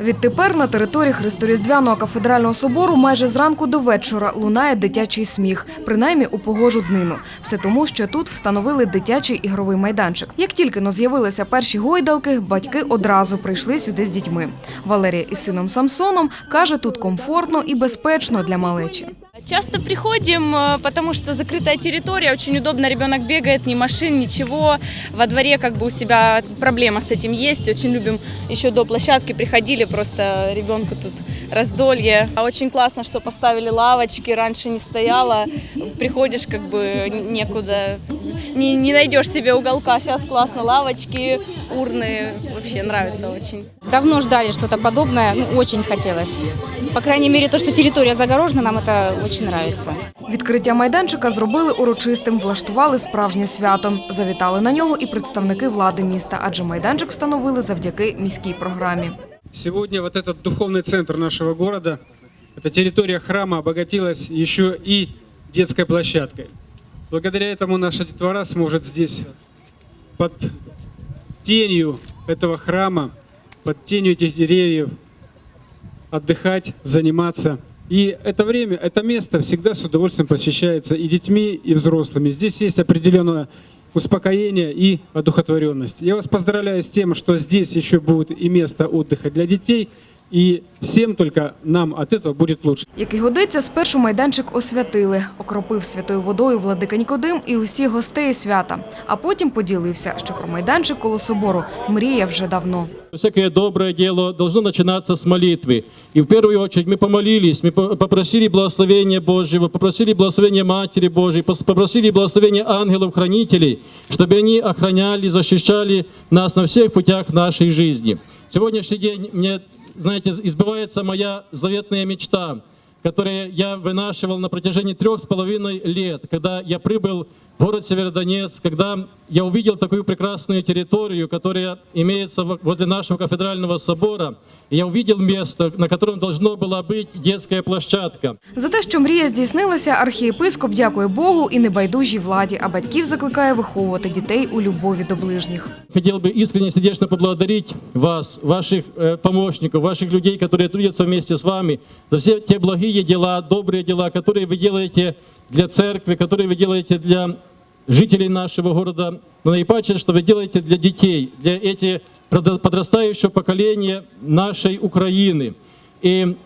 Відтепер на території Христоріздвяного кафедрального собору майже зранку до вечора лунає дитячий сміх, принаймні у погожу днину. Все тому, що тут встановили дитячий ігровий майданчик. Як тільки но з'явилися перші гойдалки, батьки одразу прийшли сюди з дітьми. Валерія із сином Самсоном каже, тут комфортно і безпечно для малечі. Часто приходим, э, потому что закрытая территория, очень удобно, ребенок бегает, ни машин, ничего. Во дворе как бы у себя проблема с этим есть. Очень любим еще до площадки приходили, просто ребенку тут раздолье. А Очень классно, что поставили лавочки, раньше не стояло. Приходишь, как бы некуда, не, не найдешь себе уголка. Сейчас классно, лавочки, урны, вообще нравится очень. Давно ждали что-то подобное, ну, очень хотелось. По крайней мере, то, что территория загорожена, нам это очень нравится. Відкриття майданчика зробили урочистим, влаштували справжнє свято. Завітали на нього і представники влади міста, адже майданчик встановили завдяки міській програмі. Сегодня вот этот духовный центр нашего города, эта территория храма обогатилась еще и детской площадкой. Благодаря этому наша детвора сможет здесь под тенью этого храма, под тенью этих деревьев отдыхать, заниматься. И это время, это место всегда с удовольствием посещается и детьми, и взрослыми. Здесь есть определенное успокоение и одухотворенность. Я вас поздравляю с тем, что здесь еще будет и место отдыха для детей, и всем только нам от этого будет лучше. Як і годиться, спершу майданчик освятили, окропив святою водою владика Нікодим і усіх гостей свята. А потім поділився, що про майданчик коло собору мріяв вже давно. Всякое доброе дело должно начинаться с молитвы. И в первую очередь мы помолились, мы по- попросили благословения Божьего, попросили благословения Матери Божьей, пос- попросили благословения ангелов-хранителей, чтобы они охраняли, защищали нас на всех путях нашей жизни. Сегодняшний день мне, знаете, избывается моя заветная мечта, которую я вынашивал на протяжении трех с половиной лет, когда я прибыл в город Северодонецк, когда я увидел такую прекрасную территорию, которая имеется во- возле нашего кафедрального собора, и я увидел место, на котором должно была быть детская площадка. За те, що мрія здійснилася, архієпископ дякує Богу і небайдужій владі, а батьків закликає виховувати дітей у любові до ближніх. Хотел бы искренне сердечно поблагодарить вас, ваших э, помощников, ваших людей, которые трудятся вместе с вами, за все те благие дела, добрые дела, которые вы делаете для церкви, которые вы делаете для жителей нашего города, но наипаче, что вы делаете для детей, для этих продо- подрастающего поколения нашей Украины. И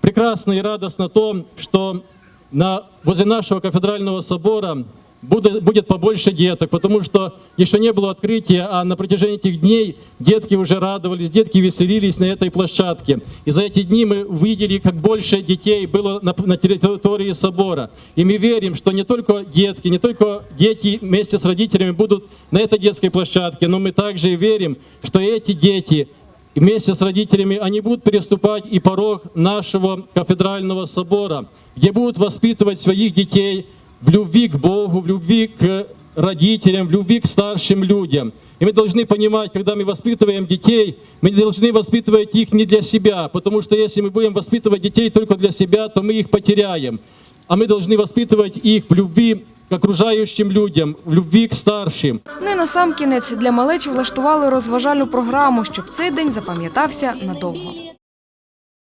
прекрасно и радостно то, что на, возле нашего кафедрального собора будет, будет побольше деток, потому что еще не было открытия, а на протяжении этих дней детки уже радовались, детки веселились на этой площадке. И за эти дни мы увидели, как больше детей было на, на территории собора. И мы верим, что не только детки, не только дети вместе с родителями будут на этой детской площадке, но мы также верим, что эти дети вместе с родителями они будут переступать и порог нашего кафедрального собора, где будут воспитывать своих детей в любви к Богу, в любви к родителям, в любви к старшим людям. И мы должны понимать, когда мы воспитываем детей, мы должны воспитывать их не для себя, потому что если мы будем воспитывать детей только для себя, то мы их потеряем. А мы должны воспитывать их в любви к окружающим людям, в любви к старшим. Ну і на сам кінець для малечі влаштували розважальну програму, щоб цей день запам'ятався надовго.